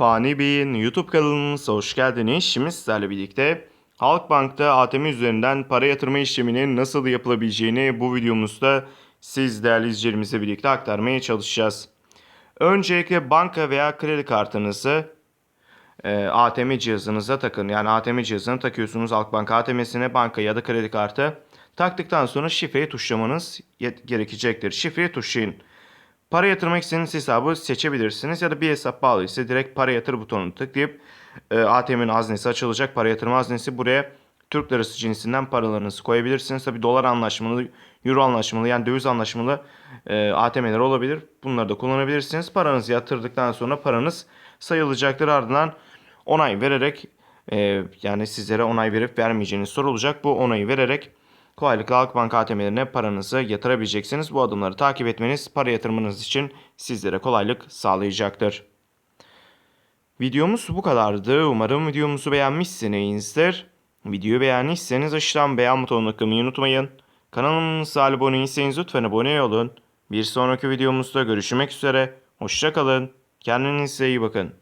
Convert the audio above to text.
Fani Bey'in YouTube kanalımıza hoş geldiniz. Şimdi sizlerle birlikte Halkbank'ta ATM üzerinden para yatırma işleminin nasıl yapılabileceğini bu videomuzda siz değerli izleyicilerimizle birlikte aktarmaya çalışacağız. Öncelikle banka veya kredi kartınızı e, ATM cihazınıza takın. Yani ATM cihazını takıyorsunuz Halkbank ATM'sine banka ya da kredi kartı. Taktıktan sonra şifreyi tuşlamanız gerekecektir. Şifreyi tuşlayın. Para yatırmak istediğiniz hesabı seçebilirsiniz ya da bir hesap bağlıysa direkt para yatır butonunu tıklayıp e, ATM'nin haznesi açılacak. Para yatırma haznesi buraya Türk lirası cinsinden paralarınızı koyabilirsiniz. Tabi dolar anlaşmalı, euro anlaşmalı yani döviz anlaşmalı e, ATM'ler olabilir. Bunları da kullanabilirsiniz. Paranızı yatırdıktan sonra paranız sayılacaktır. Ardından onay vererek e, yani sizlere onay verip vermeyeceğiniz sorulacak. Bu onayı vererek kolaylıkla Halkbank ATM'lerine paranızı yatırabileceksiniz. Bu adımları takip etmeniz para yatırmanız için sizlere kolaylık sağlayacaktır. Videomuz bu kadardı. Umarım videomuzu beğenmişsinizdir. Videoyu beğendiyseniz aşağıdan beğen butonuna tıklamayı unutmayın. Kanalımıza abone değilseniz lütfen abone olun. Bir sonraki videomuzda görüşmek üzere. Hoşçakalın. Kendinize iyi bakın.